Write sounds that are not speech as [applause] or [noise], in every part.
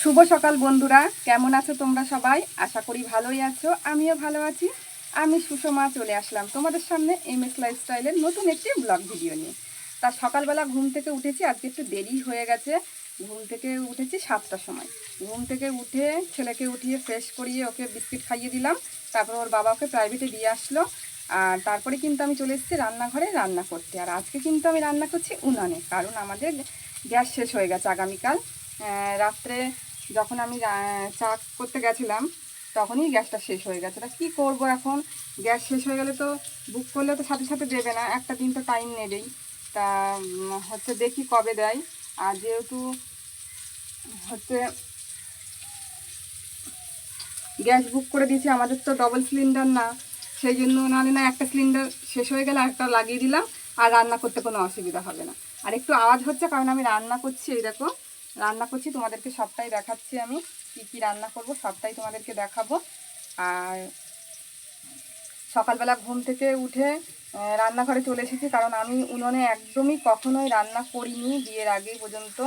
শুভ সকাল বন্ধুরা। কেমন আছো তোমরা সবাই? আশা করি ভালোই আছো। আমিও ভালো আছি। আমি সুষমা চলে আসলাম তোমাদের সামনে এম এস লাইফস্টাইলের নতুন একটি ব্লগ ভিডিও নিয়ে। তার সকালবেলা ঘুম থেকে উঠেছি, আজকে একটু দেরি হয়ে গেছে। ঘুম থেকে উঠেছি সাতটার সময়। ঘুম থেকে উঠে ছেলেকে উঠিয়ে ফ্রেশ করিয়ে ওকে বিস্কিট খাইয়ে দিলাম। তারপর ওর বাবা ওকে প্রাইভেটে দিয়ে আসলো। আর তারপরে কিন্তু আমি চলে এসেছি রান্নাঘরে রান্না করতে। আর আজকে কিন্তু আমি রান্না করছি উনানে, কারণ আমাদের গ্যাস শেষ হয়ে গেছে আগামীকাল। রাত্রে যখন আমি চা করতে গেছিলাম, তখনই গ্যাসটা শেষ হয়ে গেছে। তা কী করব এখন? গ্যাস শেষ হয়ে গেলে তো বুক করলে তো সাথে সাথে দেবে না, একটা দিন তো টাইম নেবেই। তা হচ্ছে দেখি কবে দেয়। আর যেহেতু হচ্ছে গ্যাস বুক করে দিয়েছি, আমাদের তো ডবল সিলিন্ডার না। সেই জন্য নাহলে না একটা সিলিন্ডার শেষ হয়ে গেলে একটা লাগিয়ে দিলাম, আর রান্না করতে কোনো অসুবিধা হবে না। আর একটু আওয়াজ হচ্ছে, কারণ আমি রান্না করছি, এই দেখো। রান্না করছি, তোমাদেরকে সবটাই দেখাচ্ছি আমি, কি কি রান্না করব, সবটাই তোমাদেরকে দেখাবো। আর সকালবেলা ঘুম থেকে উঠে রান্নাঘরে চলে এসেছি, কারণ আমি উনুনে একদমই কখনোই রান্না করিনি বিয়ের আগে পর্যন্ত।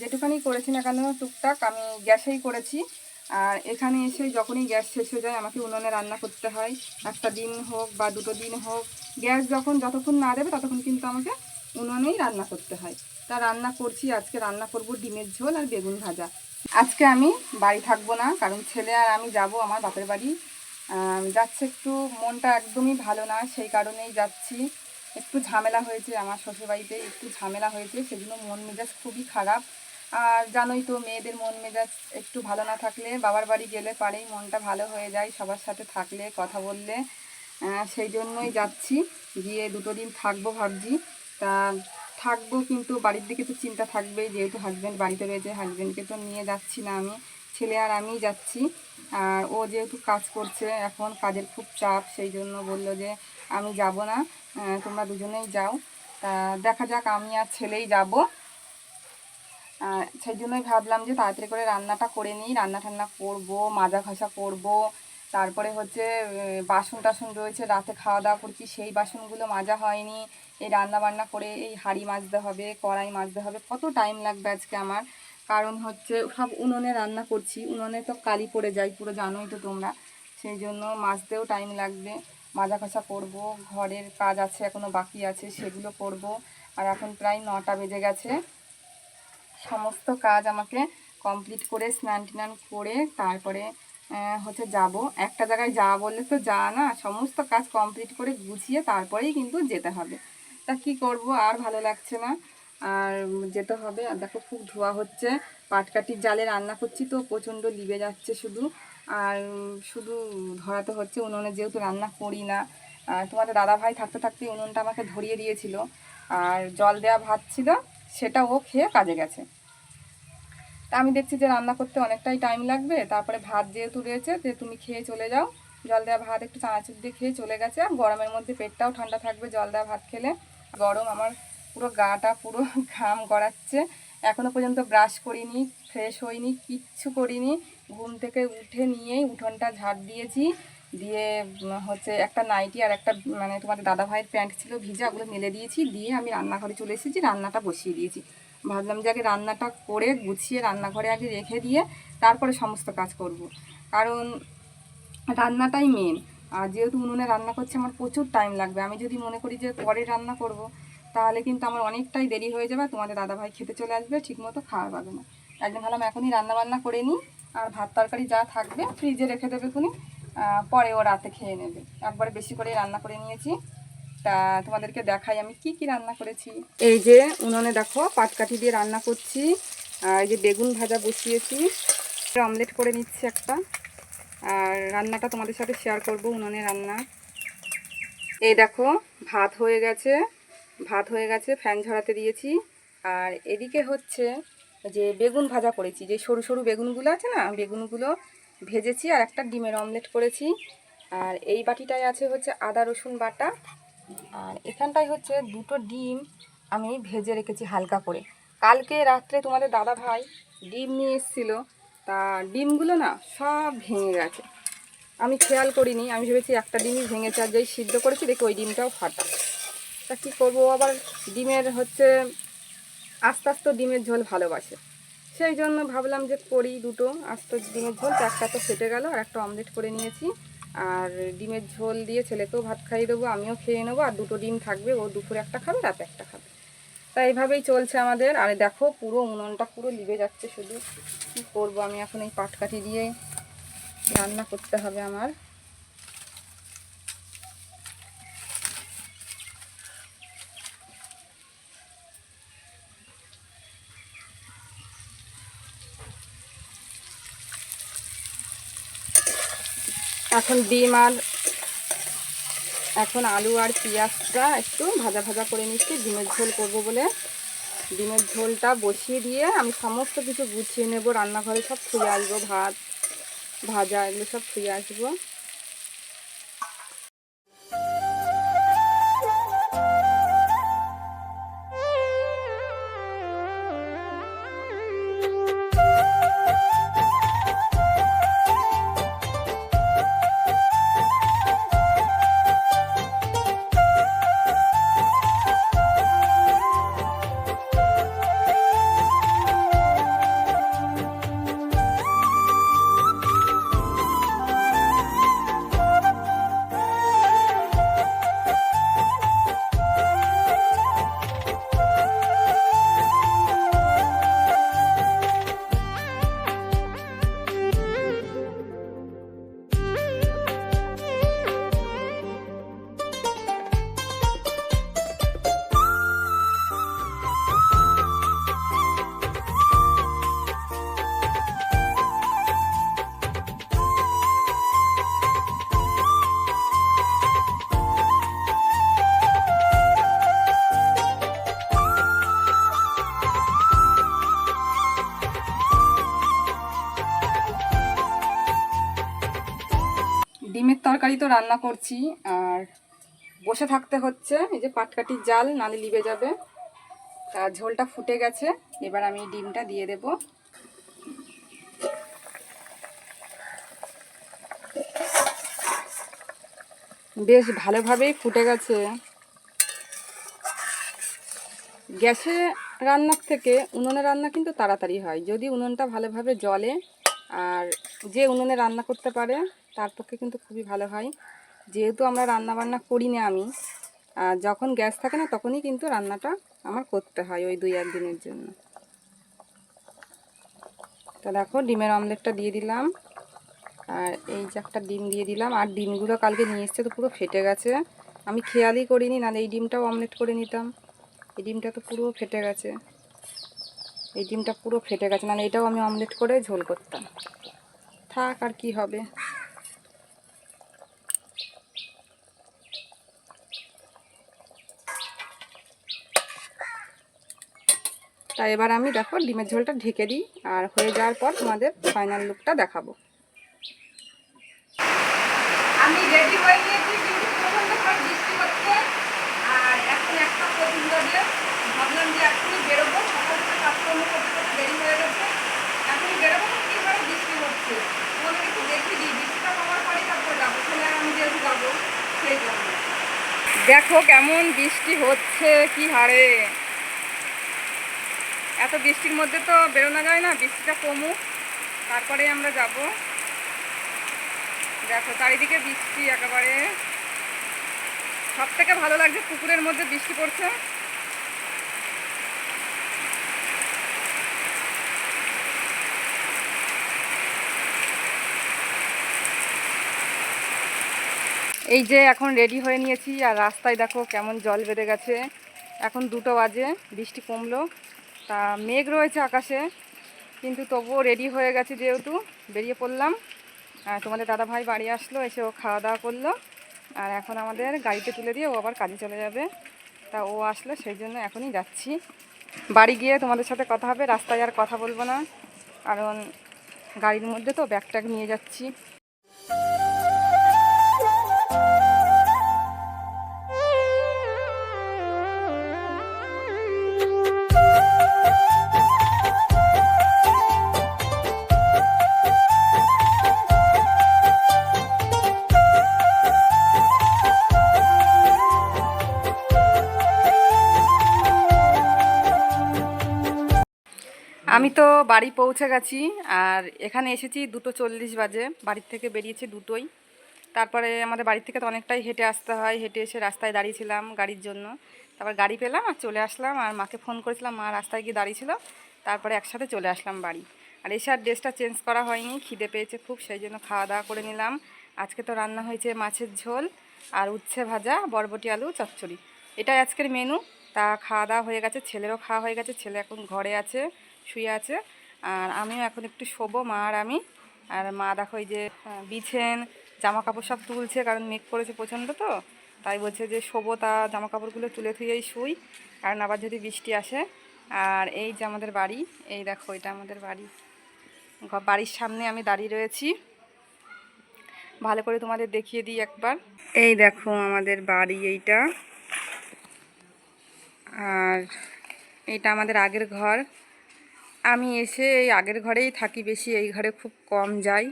যেটুখানি করেছি না কেন, টুকটাক আমি গ্যাসেই করেছি। আর এখানে এসে যখনই গ্যাস শেষ হয়ে যায়, আমাকে উনুনে রান্না করতে হয়। একটা দিন হোক বা দুটো দিন হোক, গ্যাস যখন যতক্ষণ না দেবে, ততক্ষণ কিন্তু আমাকে উনুনেই রান্না করতে হয়। তা রান্না করছি। আজকে রান্না করব ডিমের ঝোল আর বেগুন ভাজা। আজকে আমি বাড়ি থাকব না, কারণ ছেলে আর আমি যাব আমার বাপের বাড়ি। যাচ্ছে একটু, মনটা একদমই ভালো না, সেই কারণেই যাচ্ছি। একটু ঝামেলা হয়েছে আমার শ্বশুরবাড়িতে, একটু ঝামেলা হয়েছে, সেজন্য মন মেজাজ খুবই খারাপ। আর জানোই তো, মেয়েদের মন মেজাজ একটু ভালো না থাকলে, বাবার বাড়ি গেলে পারেই মনটা ভালো হয়ে যায়, সবার সাথে থাকলে, কথা বললে। সেই জন্যই যাচ্ছি, গিয়ে দুটো দিন থাকব ভাবছি। তা থাকব, কিন্তু বাড়ির দিকে তো চিন্তা থাকবেই, যেহেতু হাজব্যান্ড বাড়িতে রয়েছে হাজব্যান্ডকে তো নিয়ে যাচ্ছি না আমি, ছেলে আর আমিই যাচ্ছি। আর ও যেহেতু কাজ করছে, এখন কাজের খুব চাপ, সেই জন্য বলল যে আমি যাব না তোমরা দুজনেই যাও। তা দেখা যাক, আমি আর ছেলেই যাব। সেই জন্যই ভাবলাম যে তাড়াতাড়ি করে রান্নাটা করে নিই রান্না টান্না করব মাজা ঘষা করব তারপরে হচ্ছে বাসন টাসন রয়েছে, রাতে খাওয়া দাওয়া করছি, সেই বাসনগুলো মাজা হয়নি। এই রান্না বান্না করে এই হাঁড়ি মাজতে হবে, কড়াই মাজতে হবে, কত টাইম লাগবে আজকে আমার? কারণ হচ্ছে সব উনুনে রান্না করছি, উনুনে তো কালি পড়ে যায়, পুরো জানোই তো তোমরা। সেই জন্য মাজতেও টাইম লাগবে মাজা ঘষা করব, ঘরের কাজ আছে এখনও বাকি আছে, সেগুলো করব। আর এখন প্রায় নটা বেজে গেছে। সমস্ত কাজ আমাকে কমপ্লিট করে স্নান টান করে, তারপরে হচ্ছে যাব। একটা জায়গায় যাওয়া বললে তো যা না, সমস্ত কাজ কমপ্লিট করে গুছিয়ে তারপরেই কিন্তু যেতে হবে। তা কি করব? আর ভালো লাগছে না। আর যেতে হবে। আর দেখো খুব ধোয়া হচ্ছে। পাটকাঠির জালে রান্না করছি তো, প্রচণ্ড লিবে যাচ্ছে শুধু। আর শুধু ধরাতে হচ্ছে উনুনে, যেহেতু রান্না করি না। তোমাদের দাদা ভাই থাকতে থাকতে উনুনটা আমাকে ধরিয়ে দিয়েছিল। আর জল দেওয়া ভাত ছিল, সেটা ও খেয়ে কাজে গেছে। তা আমি দেখছি যে রান্না করতে অনেকটাই টাইম লাগবে। তারপরে ভাত যেহেতু রয়েছে যে তুমি খেয়ে চলে যাও। জল দেওয়া ভাত একটু চানাচুর দিয়ে খেয়ে চলে গেছে। আর গরমের মধ্যে পেটটাও ঠান্ডা থাকবে জল দেওয়া ভাত খেলে। গরম আমার পুরো গাটা পুরো [laughs] ঘাম গড়াচ্ছে। এখনও পর্যন্ত ব্রাশ করিনি ফ্রেশ হইনি, কিচ্ছু করিনি। ঘুম থেকে উঠে নিয়েই উঠোনটা ঝাড় দিয়েছি। দিয়ে হচ্ছে একটা নাইটি আর একটা মানে তোমাদের দাদা ভাইয়ের প্যান্ট ছিল ভিজা, ওগুলো মেলে দিয়েছি। দিয়ে আমি রান্নাঘরে চলে এসেছি, রান্নাটা বসিয়ে দিয়েছি। ভাবলাম যে আগে রান্নাটা করে গুছিয়ে রান্নাঘরে আগে রেখে দিয়ে তারপরে সমস্ত কাজ করব। কারণ রান্নাটাই মেন আর যেহেতু উনুনে রান্না করছে, আমার প্রচুর টাইম লাগবে। আমি যদি মনে করি যে পরে রান্না করব, তাহলে কিন্তু আমার অনেকটাই দেরি হয়ে যাবে। তোমাদের দাদাভাই খেতে চলে আসবে, ঠিকমতো খাওয়া পাবে না। একদিন ভাবলাম এখনই রান্না বান্না করে নিই। আর ভাত তরকারি যা থাকবে ফ্রিজে রেখে দেবে খুনি। পরে ও রাতে খেয়ে নেবে। একবারে বেশি করে রান্না করে নিয়েছি। তা তোমাদেরকে দেখাই আমি কি কি রান্না করেছি। এই যে উনুনে দেখো পাটকাঠি দিয়ে রান্না করছি, আর এই যে বেগুন ভাজা বসিয়েছি। অমলেট করে নিচ্ছি একটা। আর রান্নাটা তোমাদের সাথে শেয়ার করব উনুনে রান্না। এই দেখো ভাত হয়ে গেছে, ভাত হয়ে গেছে ফ্যান ঝরাতে দিয়েছি। আর এদিকে হচ্ছে যে বেগুন ভাজা করেছি, যে সরু সরু বেগুনগুলো আছে না, বেগুনগুলো ভেজেছি আর একটা ডিমের অমলেট করেছি। আর এই বাটিটায় আছে হচ্ছে আদা রসুন বাটা। আর এখানটায় হচ্ছে দুটো ডিম আমি ভেজে রেখেছি হালকা করে। কালকে রাত্রে তোমাদের দাদা ভাই ডিম নিয়ে এসেছিল। তা ডিমগুলো না সব ভেঙে গেছে। আমি খেয়াল করিনি, আমি ভেবেছি একটা ডিমই ভেঙেছে আর যেই সিদ্ধ করেছি দেখি ওই ডিমটাও ফাটা। তা কী করব আবার ডিমের হচ্ছে আস্তে আস্তে ডিমের ঝোল ভালোবাসে। সেই জন্য ভাবলাম যে করি দুটো আজ তো ডিমের ঝোল, তো একটা তো ফেটে গেল আর একটা অমলেট করে নিয়েছি। আর ডিমের ঝোল দিয়ে ছেলেকেও ভাত খাইয়ে দেবো, আমিও খেয়ে নেব, আর দুটো ডিম থাকবে, ও দুপুরে একটা খাবে, রাতে একটা খাবে। তা এইভাবেই চলছে আমাদের, আর দেখো পুরো উনুনটা পুরো লিবে যাচ্ছে শুধু। কী করব আমি এখন এই পাটকাঠি দিয়ে রান্না করতে হবে আমার। এখন ডিম আর এখন আলু আর পেঁয়াজটা একটু ভাজা ভাজা করে নিচ্ছি। ডিমের ঝোল করব বলে। ডিমের ঝোলটা বসিয়ে দিয়ে আমি সমস্ত কিছু গুছিয়ে নেব। রান্নাঘরে সব ছুঁয়ে আসব, ভাত, ভাজা এগুলো সব ছুঁয়ে আসব। তরকারি তো রান্না করছি, আর বসে থাকতে হচ্ছে। এই যে পাটকাঠির জাল, নালে লিবে যাবে। তা ঝোলটা ফুটে গেছে, এবার আমি ডিমটা দিয়ে দেব। বেশ ভালোভাবেই ফুটে গেছে। গ্যাসে রান্নার থেকে উনুনে রান্না কিন্তু তাড়াতাড়ি হয়। যদি উনুনটা ভালোভাবে জ্বলে, আর যে উনুনে রান্না করতে পারে তার পক্ষে কিন্তু খুবই ভালো হয়। যেহেতু আমরা রান্না বান্না করি না আমি যখন গ্যাস থাকে না তখনই কিন্তু রান্নাটা আমার করতে হয় ওই দুই এক দিনের জন্য। তা দেখো ডিমের অমলেটটা দিয়ে দিলাম। আর এই যে একটা ডিম দিয়ে দিলাম। আর ডিমগুলো কালকে নিয়ে এসছে তো পুরো ফেটে গেছে। আমি খেয়ালই করিনি না এই ডিমটাও অমলেট করে নিতাম। এই ডিমটা তো পুরো ফেটে গেছে। এই ডিমটা পুরো ফেটে গেছে। না এটাও আমি অমলেট করে ঝোল করতাম। থাক আর কি হবে। তা এবার আমি দেখো ডিমের ঝোলটা ঢেকে দিই আর হয়ে যাওয়ার পর তোমাদের ফাইনাল লুকটা দেখাবো। আমি রেডি হয়ে গিয়েছি কিন্তু প্রচণ্ড ভাবে বৃষ্টি হচ্ছে আর এখন একটা প্রতিদিন ভাবলাম যে এখনই বেরোবো সকাল থেকে কাজকর্ম করতে করতে দেরি হয়ে গেছে এখনই বেরোবো তো বৃষ্টি হচ্ছে তোমাদের একটু দেখিয়ে দিই বৃষ্টিটা কমার পরে তারপরে যাব ছেলে আমি যেহেতু যাব সেই জন্য। দেখো কেমন বৃষ্টি হচ্ছে কি হারে। এত বৃষ্টির মধ্যে তো বেরোনো যায় না, বৃষ্টিটা কমুক। তারপরে আমরা যাব। দেখো, চারিদিকে বৃষ্টি একেবারে। সব থেকে ভালো লাগছে পুকুরের মধ্যে বৃষ্টি পড়ছে। এই যে এখন রেডি হয়ে নিয়েছি, আর রাস্তায় দেখো কেমন জল বেঁধে গেছে। এখন দুটো বাজে, বৃষ্টি কমলো। তা মেঘ রয়েছে আকাশে, কিন্তু তবুও রেডি হয়ে গেছে যেহেতু, বেরিয়ে পড়লাম। তোমাদের দাদা ভাই বাড়ি আসলো, এসে ও খাওয়া দাওয়া করল। আর এখন আমাদের গাড়িতে তুলে দিয়ে ও আবার কাজে চলে যাবে। তা ও আসলো, সেই জন্য এখনই যাচ্ছি। বাড়ি গিয়ে তোমাদের সাথে কথা হবে, রাস্তায় আর কথা বলব না। কারণ গাড়ির মধ্যে তো ব্যাগ ট্যাগ নিয়ে যাচ্ছি। আমি তো বাড়ি পৌঁছে গেছি, আর এখানে এসেছি দুটো চল্লিশ বাজে। বাড়ির থেকে বেরিয়েছি দুটোই। তারপরে আমাদের বাড়ি থেকে তো অনেকটাই হেঁটে আসতে হয়। হেঁটে এসে রাস্তায় দাঁড়িয়েছিলাম গাড়ির জন্য। তারপর গাড়ি পেলাম আর চলে আসলাম। আর মাকে ফোন করেছিলাম, মা রাস্তায় গিয়ে দাঁড়িয়েছিল। তারপরে একসাথে চলে আসলাম বাড়ি। আর এসে আর ড্রেসটা চেঞ্জ করা হয়নি, খিদে পেয়েছে খুব, সেই জন্য খাওয়া দাওয়া করে নিলাম। আজকে তো রান্না হয়েছে মাছের ঝোল আর উচ্ছে ভাজা, বরবটি আলু, চচ্চড়ি। এটাই আজকের মেনু তা খাওয়া দাওয়া হয়ে গেছে, ছেলেরও খাওয়া হয়ে গেছে, ছেলে এখন ঘরে আছে। শুয়ে আছে। আর আমিও এখন একটু শোবো, মা আর আমি। আর মা দেখো যে বিছেন জামা কাপড় সব তুলছে, কারণ মেঘ পড়েছে প্রচণ্ড তো। তাই বলছে যে শোবো তা জামা কাপড়গুলো তুলে থুয়েই শুই, কারণ আবার যদি বৃষ্টি আসে। আর এই যে আমাদের বাড়ি, এই দেখো এটা আমাদের বাড়ি। বাড়ির সামনে আমি দাঁড়িয়ে রয়েছি। ভালো করে তোমাদের দেখিয়ে দিই একবার। এই দেখো আমাদের বাড়ি এইটা। আর এটা আমাদের আগের ঘর। আমি এসে এই আগের ঘরেই থাকি বেশি এই ঘরে খুব কম যাই।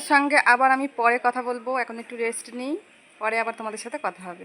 তোমাদের সঙ্গে আবার আমি পরে কথা বলব, এখন একটু রেস্ট নিই, পরে আবার তোমাদের সাথে কথা হবে।